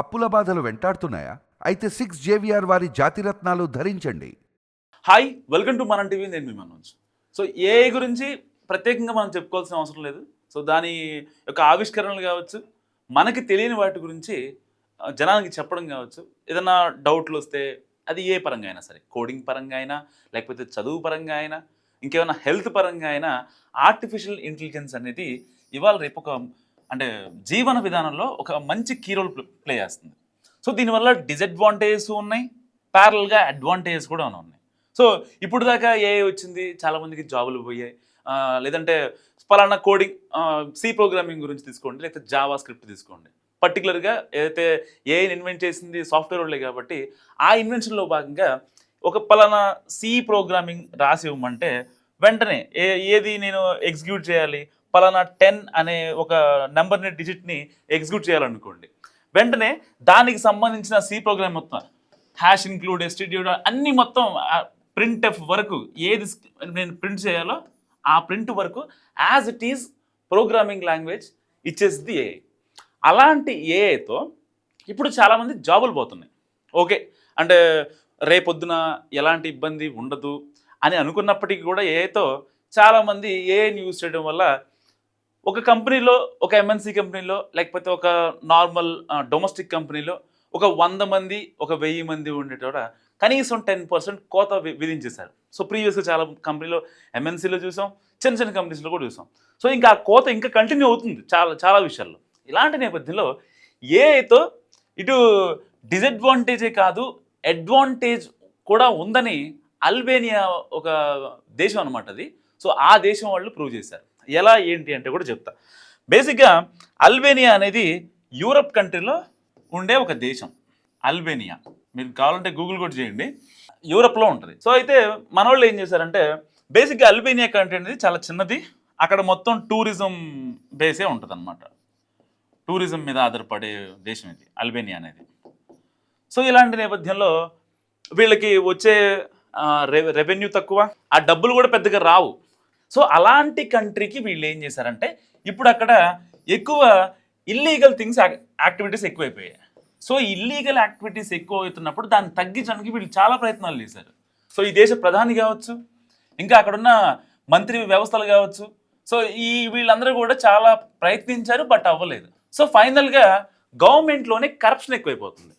అప్పుల బాధలు వెంటాడుతున్నాయా? అయితే సిక్స్ జేవిఆర్ వారి జాతిరత్నాలు ధరించండి. హాయ్ వెల్కమ్ టు మన టీవీ నేను మీ మనోజ్. సో ఏ గురించి ప్రత్యేకంగా మనం చెప్పుకోవాల్సిన అవసరం లేదు. సో దాని యొక్క ఆవిష్కరణలు కావచ్చు మనకి తెలియని వాటి గురించి జనానికి చెప్పడం కావచ్చు ఏదైనా డౌట్లు వస్తే అది ఏ పరంగా అయినా సరే కోడింగ్ పరంగా అయినా లేకపోతే చదువు పరంగా అయినా ఇంకేమైనా హెల్త్ పరంగా అయినా ఆర్టిఫిషియల్ ఇంటెలిజెన్స్ అనేది ఇవాళ రేపు ఒక అంటే జీవన విధానంలో ఒక మంచి కీ రోల్ ప్లే చేస్తుంది. సో దీనివల్ల డిసడ్వాంటేజెస్ ఉన్నాయి ప్యారల్గా అడ్వాంటేజెస్ కూడా ఉన్నాయి. సో ఇప్పుడు దాకా ఏ వచ్చింది? చాలామందికి జాబులు పోయాయి. లేదంటే ఫలానా కోడింగ్ సి ప్రోగ్రామింగ్ గురించి తీసుకోండి లేకపోతే జావా స్క్రిప్ట్ తీసుకోండి పర్టికులర్గా ఏదైతే ఏ ఇన్వెంట్ చేసింది సాఫ్ట్వేర్ వాళ్ళే కాబట్టి ఆ ఇన్వెన్షన్లో భాగంగా ఒక పలానా సి ప్రోగ్రామింగ్ రాసి ఇవ్వమంటే వెంటనే ఏ ఏది నేను ఎగ్జిక్యూట్ చేయాలి? పలానా టెన్ అనే ఒక నెంబర్ని డిజిట్ని ఎగ్జిక్యూట్ చేయాలనుకోండి. వెంటనే దానికి సంబంధించిన సి ప్రోగ్రామ్ మొత్తం హ్యాష్ ఇన్క్లూడ్ ఎస్టిట్యూడ్ అన్ని మొత్తం ప్రింట్ ఎఫ్ వరకు ఏది నేను ప్రింట్ చేయాలో ఆ ప్రింట్ వరకు as it is programming language ఇచ్చేసింది ఏఐ. అలాంటి ఏఐతో ఇప్పుడు చాలామంది జాబులు పోతున్నాయి. ఓకే అంటే రేపొద్దున ఎలాంటి ఇబ్బంది ఉండదు అని అనుకున్నప్పటికీ కూడా ఏఐతో చాలామంది ఏఐని యూజ్ చేయడం వల్ల ఒక కంపెనీలో ఒక ఎంఎన్సీ కంపెనీలో లేకపోతే ఒక నార్మల్ డొమెస్టిక్ కంపెనీలో ఒక వంద మంది ఒక వెయ్యి మంది ఉండేటోడ? కనీసం టెన్ పర్సెంట్ కోత విధించేశారు. సో ప్రీవియస్గా చాలా కంపెనీలో ఎంఎన్సీలో చూసాం చిన్న చిన్న కంపెనీస్లో కూడా చూసాం. సో ఇంకా ఆ కోత ఇంకా కంటిన్యూ అవుతుంది చాలా చాలా విషయాల్లో. ఇలాంటి నేపథ్యంలో ఏఐతో ఇటు డిసడ్వాంటేజే కాదు అడ్వాంటేజ్ కూడా ఉందని అల్బేనియా ఒక దేశం అనమాట అది. సో ఆ దేశం వాళ్ళు ప్రూవ్ చేశారు. ఎలా ఏంటి అంటే కూడా చెప్తా. బేసిక్గా అల్బేనియా అనేది యూరప్ కంట్రీలో ఉండే ఒక దేశం అల్బేనియా. మీరు కావాలంటే గూగుల్ కూడా చేయండి. యూరప్లో ఉంటుంది. సో అయితే మన వాళ్ళు ఏం చేశారంటే బేసిక్గా అల్బేనియా కంట్రీ అనేది చాలా చిన్నది. అక్కడ మొత్తం టూరిజం బేసే ఉంటుంది అనమాట టూరిజం మీద ఆధారపడే దేశం ఇది అల్బేనియా అనేది. సో ఇలాంటి నేపథ్యంలో వీళ్ళకి వచ్చే రెవెన్యూ తక్కువ. ఆ డబ్బులు కూడా పెద్దగా రావు. సో అలాంటి కంట్రీకి వీళ్ళు ఏం చేశారంటే ఇప్పుడు అక్కడ ఎక్కువ ఇల్లీగల్ థింగ్స్ యాక్టివిటీస్ ఎక్కువైపోయాయి. సో ఇల్లీగల్ యాక్టివిటీస్ ఎక్కువ అవుతున్నప్పుడు దాన్ని తగ్గించడానికి వీళ్ళు చాలా ప్రయత్నాలు చేశారు. సో ఈ దేశ ప్రధాని కావచ్చు ఇంకా అక్కడున్న మంత్రి వ్యవస్థలు కావచ్చు సో ఈ వీళ్ళందరూ కూడా చాలా ప్రయత్నించారు బట్ అవ్వలేదు. సో ఫైనల్గా గవర్నమెంట్లోనే కరప్షన్ ఎక్కువైపోతుంది.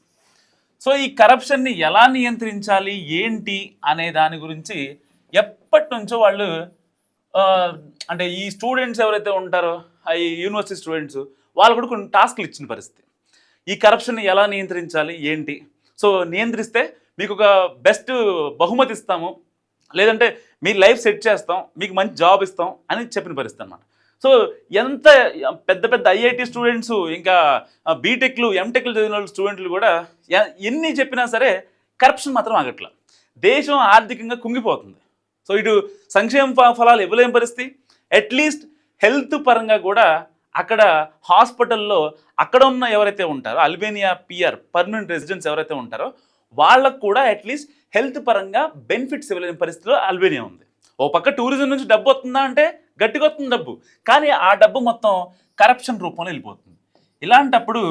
సో ఈ కరప్షన్ని ఎలా నియంత్రించాలి ఏంటి అనే దాని గురించి ఎప్పటి నుంచో వాళ్ళు అంటే ఈ స్టూడెంట్స్ ఎవరైతే ఉంటారో ఆ ఈ యూనివర్సిటీ స్టూడెంట్స్ వాళ్ళు కూడా కొన్ని టాస్క్లు ఇచ్చిన పరిస్థితి. ఈ కరప్షన్ని ఎలా నియంత్రించాలి? ఏంటి? సో నియంత్రిస్తే మీకు ఒక బెస్ట్ బహుమతి ఇస్తాము. లేదంటే మీ లైఫ్ సెట్ చేస్తాం మీకు మంచి జాబ్ ఇస్తాం అని చెప్పిన పరిస్థితి అనమాట సో ఎంత పెద్ద పెద్ద ఐఐటి స్టూడెంట్స్ ఇంకా బీటెక్లు ఎంటెక్లు చదివిన వాళ్ళు స్టూడెంట్లు కూడా ఎన్ని చెప్పినా సరే కరప్షన్ మాత్రం ఆగట్ల. దేశం ఆర్థికంగా కుంగిపోతుంది. సో ఇటు సంక్షేమ ఫలాలు ఇవ్వలేని పరిస్థితి. అట్లీస్ట్ హెల్త్ పరంగా కూడా అక్కడ హాస్పిటల్లో అక్కడ ఉన్న ఎవరైతే ఉంటారో అల్బేనియా పిఆర్ పర్మనెంట్ రెసిడెంట్స్ ఎవరైతే ఉంటారో వాళ్ళకు కూడా అట్లీస్ట్ హెల్త్ పరంగా బెనిఫిట్స్ ఇవ్వలేని పరిస్థితిలో అల్బేనియా ఉంది. ఓ పక్క టూరిజం నుంచి డబ్బు వస్తుందా అంటే గట్టిగా వస్తుంది డబ్బు. కానీ ఆ డబ్బు మొత్తం కరప్షన్ రూపంలో వెళ్ళిపోతుంది. ఇలాంటప్పుడు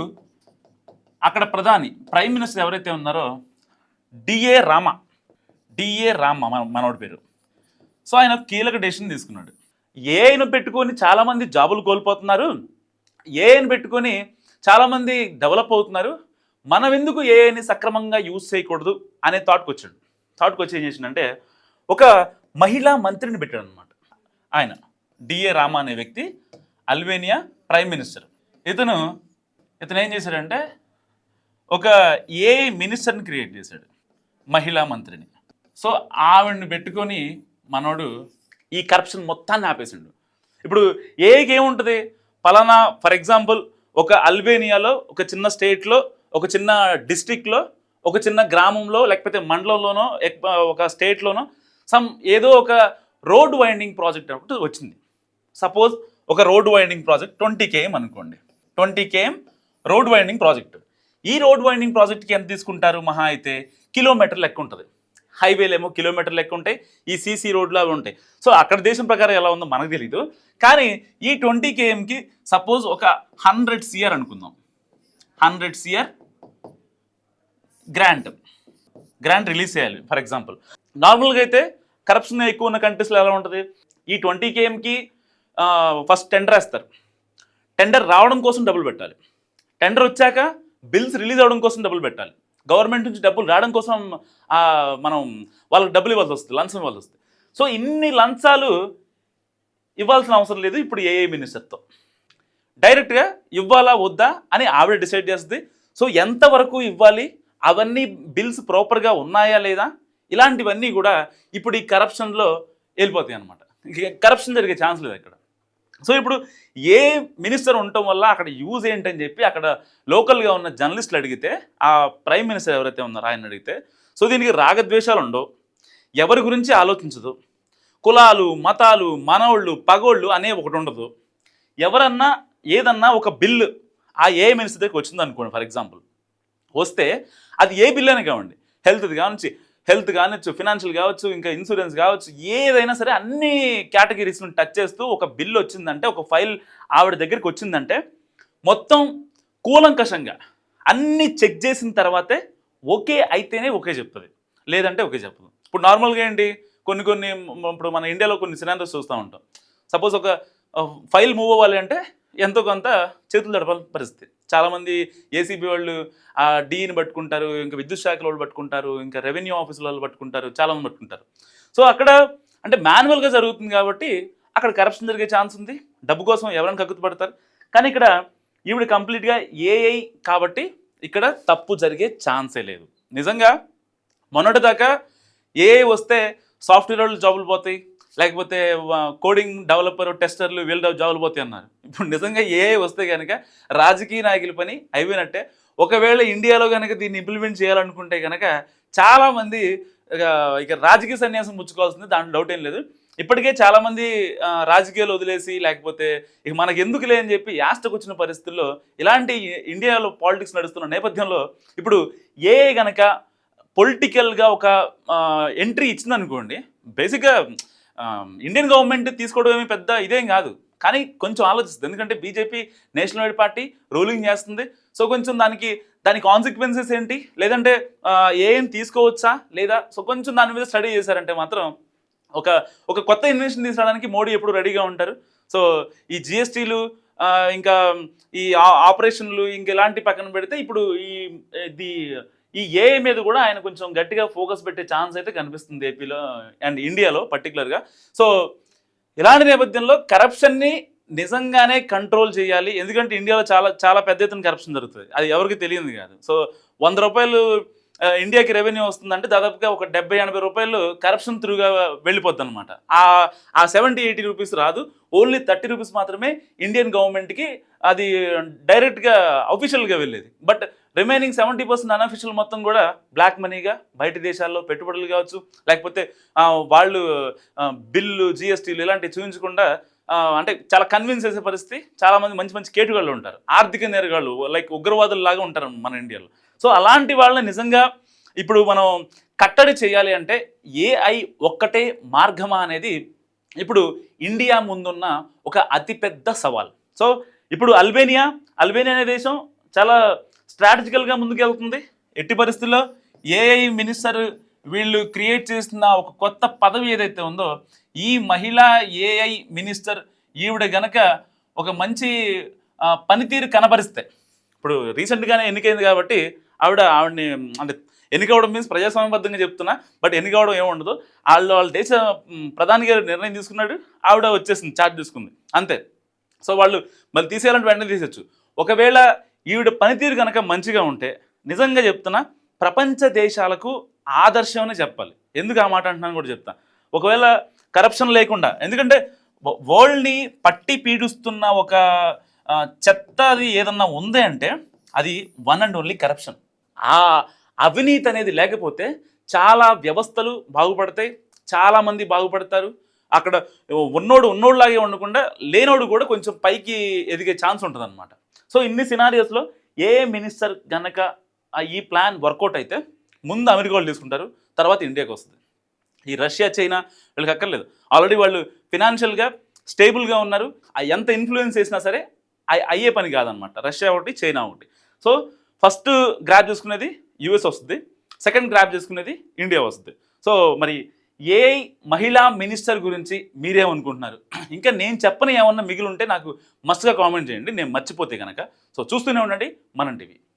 అక్కడ ప్రధాని ప్రైమ్ మినిస్టర్ ఎవరైతే ఉన్నారో డిఏ రామ. డిఏ రామ మన మనోడి పేరు. సో ఆయన కీలక డెసిషన్ తీసుకున్నాడు. ఏఐను పెట్టుకొని చాలామంది జాబులు కోల్పోతున్నారు. ఏఐని పెట్టుకొని చాలామంది డెవలప్ అవుతున్నారు. మనం ఎందుకు ఏఐని సక్రమంగా యూజ్ చేయకూడదు అనే థాట్కి వచ్చాడు. థాట్కి వచ్చి ఏం చేసిండంటే ఒక మహిళా మంత్రిని పెట్టాడు అనమాట ఆయన డిఏ రామా అనే వ్యక్తి అల్వేనియా ప్రైమ్ మినిస్టర్. ఇతను ఇతను ఏం చేశాడంటే ఒక ఏఐ మినిస్టర్ని క్రియేట్ చేశాడు. మహిళా మంత్రిని. సో ఆవిడని పెట్టుకొని మనోడు ఈ కరప్షన్ మొత్తాన్ని ఆపేసిండు. ఇప్పుడు ఏఐకి ఏముంటుంది పలానా ఫర్ ఎగ్జాంపుల్ ఒక అల్బేనియాలో ఒక చిన్న స్టేట్లో ఒక చిన్న డిస్టిక్లో ఒక చిన్న గ్రామంలో లేకపోతే మండలంలోనో ఒక స్టేట్లోనో సమ్ ఏదో ఒక రోడ్ వైండింగ్ ప్రాజెక్ట్ ఒకటి వచ్చింది. సపోజ్ ఒక road winding project twenty KM అనుకోండి. Twenty KM road winding project ఈ రోడ్ వైండింగ్ ప్రాజెక్ట్కి ఎంత తీసుకుంటారు? మహా అయితే కిలోమీటర్ లెక్క ఉంటుంది. హైవేలు ఏమో కిలోమీటర్ లెక్క ఉంటాయి ఈ సీసీ రోడ్లు అవి ఉంటాయి. సో అక్కడ దేశం ప్రకారం ఎలా ఉందో మనకు తెలీదు. కానీ ఈ ట్వంటీ కేఎంకి సపోజ్ ఒక హండ్రెడ్ సిఆర్ అనుకుందాం. Hundred CR grant grant release చేయాలి ఫర్ ఎగ్జాంపుల్. నార్మల్గా అయితే కరప్షన్ ఎక్కువ ఉన్న కంట్రీస్లో ఎలా ఉంటుంది? ఈ ట్వంటీ కేఎంకి ఫస్ట్ టెండర్ వేస్తారు. టెండర్ రావడం కోసం డబ్బులు పెట్టాలి. టెండర్ వచ్చాక బిల్స్ రిలీజ్ అవ్వడం కోసం డబ్బులు పెట్టాలి. గవర్నమెంట్ నుంచి డబ్బులు రావడం కోసం మనం వాళ్ళకి డబ్బులు ఇవ్వాల్సి వస్తుంది లంచం ఇవ్వాల్సి వస్తుంది. సో ఇన్ని లంచాలు ఇవ్వాల్సిన అవసరం లేదు ఇప్పుడు ఏఏ మినిస్టర్తో. డైరెక్ట్గా ఇవ్వాలా వద్దా అని ఆవిడ డిసైడ్ చేస్తుంది. సో ఎంతవరకు ఇవ్వాలి అవన్నీ బిల్స్ ప్రాపర్గా ఉన్నాయా లేదా ఇలాంటివన్నీ కూడా ఇప్పుడు ఈ కరప్షన్లో వెళ్ళిపోతాయి అనమాట కరప్షన్ జరిగే ఛాన్స్ లేదు ఇక్కడ సో ఇప్పుడు ఏ మినిస్టర్ ఉండటం వల్ల అక్కడ యూజ్ ఏంటని చెప్పి అక్కడ లోకల్గా ఉన్న జర్నలిస్టులు అడిగితే ఆ ప్రైమ్ మినిస్టర్ ఎవరైతే ఉన్నారో ఆయన అడిగితే సో దీనికి రాగద్వేషాలు ఉండవు. ఎవరి గురించి ఆలోచించదు. కులాలు మతాలు మనోళ్ళు పగోళ్ళు అనే ఒకటి ఉండదు. ఎవరన్నా ఏదన్నా ఒక బిల్లు ఆ ఏ మినిస్టర్ దగ్గరికి వచ్చింది అనుకోండి ఫర్ ఎగ్జాంపుల్ వస్తే అది ఏ బిల్ అయినా కావండి హెల్త్ది కావచ్చు హెల్త్ కావచ్చు ఫినాన్షియల్ కావచ్చు ఇంకా ఇన్సూరెన్స్ కావచ్చు ఏదైనా సరే అన్ని కేటగిరీస్ను టచ్ చేస్తూ ఒక బిల్ వచ్చిందంటే ఒక ఫైల్ ఆవిడ దగ్గరికి వచ్చిందంటే మొత్తం కూలంకషంగా అన్ని చెక్ చేసిన తర్వాతే ఓకే అయితేనే ఓకే చెప్తుంది. లేదంటే ఓకే చెప్పదు. ఇప్పుడు నార్మల్గా ఏంటి? కొన్ని కొన్ని ఇప్పుడు మన ఇండియాలో కొన్ని సినారీస్ చూస్తూ ఉంటాం. సపోజ్ ఒక ఫైల్ మూవ్ అవ్వాలి అంటే ఎంతో కొంత చేతులు దడపాలి పరిస్థితి. చాలామంది ఏసీబీ వాళ్ళు ఆ డీని పట్టుకుంటారు ఇంకా విద్యుత్ శాఖల వాళ్ళు పట్టుకుంటారు ఇంకా రెవెన్యూ ఆఫీసుల వాళ్ళు పట్టుకుంటారు చాలామంది పట్టుకుంటారు. సో అక్కడ అంటే మాన్యువల్గా జరుగుతుంది కాబట్టి అక్కడ కరప్షన్ జరిగే ఛాన్స్ ఉంది. డబ్బు కోసం ఎవరైనా కక్కుతు పడతారు. కానీ ఇక్కడ ఈవిడ కంప్లీట్గా ఏఐ కాబట్టి ఇక్కడ తప్పు జరిగే ఛాన్సే లేదు. నిజంగా మొన్నటిదాకా ఏఐ వస్తే సాఫ్ట్వేర్ వాళ్ళు జాబులు పోతాయి. లేకపోతే కోడింగ్ డెవలపర్ టెస్టర్లు వీళ్ళ జాబులు పోతాయి అన్నారు. ఇప్పుడు నిజంగా ఏ వస్తే కనుక రాజకీయ నాయకుల పని అయిపోయినట్టే ఒకవేళ ఇండియాలో కనుక దీన్ని ఇంప్లిమెంట్ చేయాలనుకుంటే కనుక చాలామంది ఇక ఇక రాజకీయ సన్యాసం ముచ్చుకోవాల్సింది దాంట్లో డౌట్ ఏం లేదు. ఇప్పటికే చాలామంది రాజకీయాలు వదిలేసి లేకపోతే ఇక మనకు ఎందుకు లేని చెప్పి యాస్టకు వచ్చిన పరిస్థితుల్లో ఇలాంటి ఇండియాలో పాలిటిక్స్ నడుస్తున్న నేపథ్యంలో ఇప్పుడు ఏ గనక పొలిటికల్గా ఒక ఎంట్రీ ఇచ్చిందనుకోండి బేసిక్గా ఇండియన్ గవర్నమెంట్ తీసుకోవడం ఏమి పెద్ద ఇదేం కాదు. కానీ కొంచెం ఆలోచిస్తుంది. ఎందుకంటే BJP national wide party ruling చేస్తుంది. సో కొంచెం దానికి దాని కాన్సిక్వెన్సెస్ ఏంటి? లేదంటే ఏం తీసుకోవచ్చా? లేదా సో కొంచెం దాని మీద స్టడీ చేశారంటే మాత్రం ఒక ఒక కొత్త ఇన్వెన్షన్ తీసుకురావడానికి మోడీ ఎప్పుడు రెడీగా ఉంటారు. సో ఈ జిఎస్టీలు ఇంకా ఈ ఆపరేషన్లు ఇంక ఇలాంటి పక్కన పెడితే ఇప్పుడు ఈ ది ఈ ఏఐ మీద కూడా ఆయన కొంచెం గట్టిగా ఫోకస్ పెట్టే ఛాన్స్ అయితే కనిపిస్తుంది ఏపీలో అండ్ ఇండియాలో పర్టికులర్గా సో ఇలాంటి నేపథ్యంలో కరప్షన్ని నిజంగానే కంట్రోల్ చేయాలి. ఎందుకంటే ఇండియాలో చాలా చాలా పెద్ద ఎత్తున కరప్షన్ జరుగుతుంది. అది ఎవరికి తెలియదు కాదు. సో వంద రూపాయలు ఇండియాకి రెవెన్యూ వస్తుందంటే దాదాపుగా ఒక డెబ్బై ఎనభై రూపాయలు కరప్షన్ త్రూగా వెళ్ళిపోద్ది అనమాట ఆ సెవెంటీ ఎయిటీ రూపీస్ రాదు. ఓన్లీ థర్టీ రూపీస్ మాత్రమే ఇండియన్ గవర్నమెంట్కి అది డైరెక్ట్గా అఫీషియల్గా వెళ్ళేది. But remaining seventy percent unofficial మొత్తం కూడా బ్లాక్ మనీగా బయట దేశాల్లో పెట్టుబడులు కావచ్చు లేకపోతే వాళ్ళు బిల్లు జిఎస్టీలు ఇలాంటివి చూపించకుండా అంటే చాలా కన్విన్స్ చేసే పరిస్థితి చాలామంది మంచి మంచి కేటుగాళ్ళు ఉంటారు. ఆర్థిక నేరగాళ్ళు లైక్ ఉగ్రవాదులు లాగా ఉంటారు మన ఇండియాలో. సో అలాంటి వాళ్ళని నిజంగా ఇప్పుడు మనం కట్టడి చేయాలి అంటే ఏఐ ఒక్కటే మార్గమా అనేది ఇప్పుడు ఇండియా ముందున్న ఒక అతిపెద్ద సవాల్. సో ఇప్పుడు అల్బేనియా అల్బేనియా అనే దేశం చాలా స్ట్రాటజికల్గా ముందుకెళ్తుంది. ఎట్టి పరిస్థితుల్లో ఏఐ మినిస్టర్ వీళ్ళు క్రియేట్ చేస్తున్న ఒక కొత్త పదవి ఏదైతే ఉందో ఈ మహిళా ఏఐ మినిస్టర్ ఈవిడ గనక ఒక మంచి పనితీరు కనబరిస్తే ఇప్పుడు రీసెంట్గానే ఎన్నికైంది కాబట్టి ఆవిడ ఆవిడని అంటే ఎన్నికవడం మీన్స్ ప్రజాస్వామ్యబద్ధంగా చెప్తున్నా బట్ ఎన్నికవడం ఏముండదు వాళ్ళు వాళ్ళ దేశ ప్రధాని గారు నిర్ణయం తీసుకున్నాడు ఆవిడ వచ్చేసింది చార్జ్ తీసుకుంది అంతే. సో వాళ్ళు మళ్ళీ తీసేయాలంటే వెంటనే తీసేయచ్చు. ఒకవేళ ఈవిడ పనితీరు కనుక మంచిగా ఉంటే నిజంగా చెప్తున్నా ప్రపంచ దేశాలకు ఆదర్శం అని చెప్పాలి. ఎందుకు ఆ మాట అంటున్నాను కూడా చెప్తా. ఒకవేళ కరప్షన్ లేకుండా ఎందుకంటే వరల్డ్ని పట్టి పీడిస్తున్న ఒక చెత్త అది ఏదన్నా ఉంది అంటే అది వన్ అండ్ ఓన్లీ కరప్షన్ ఆ అవినీతి అనేది లేకపోతే చాలా వ్యవస్థలు బాగుపడతాయి చాలామంది బాగుపడతారు. అక్కడ ఉన్నోడు ఉన్నోడులాగే ఉండకుండా లేనోడు కూడా కొంచెం పైకి ఎదిగే ఛాన్స్ ఉంటుంది అనమాట సో ఇన్ని సినారియోస్లో ఏ మినిస్టర్ గనక ఈ ప్లాన్ వర్కౌట్ అయితే ముందు అమెరికా వాళ్ళు తీసుకుంటారు తర్వాత ఇండియాకి వస్తుంది. ఈ రష్యా చైనా వీళ్ళకి అక్కర్లేదు. ఆల్రెడీ వాళ్ళు ఫినాన్షియల్గా స్టేబుల్గా ఉన్నారు. ఆ ఎంత ఇన్ఫ్లుయెన్స్ చేసినా సరే అయ్యే పని కాదనమాట. రష్యా ఒకటి చైనా ఒకటి. సో ఫస్ట్ గ్రాప్ చేసుకునేది యుఎస్ వస్తుంది. సెకండ్ గ్రాప్ చేసుకునేది ఇండియా వస్తుంది. సో మరి ఏ మహిళా మినిస్టర్ గురించి మీరేమనుకుంటున్నారు? ఇంకా నేను చెప్పని ఏమన్నా మిగిలి ఉంటే నాకు మస్తుగా కామెంట్ చేయండి నేను మర్చిపోతే కనుక సో చూస్తూనే ఉండండి మనం టీవీ.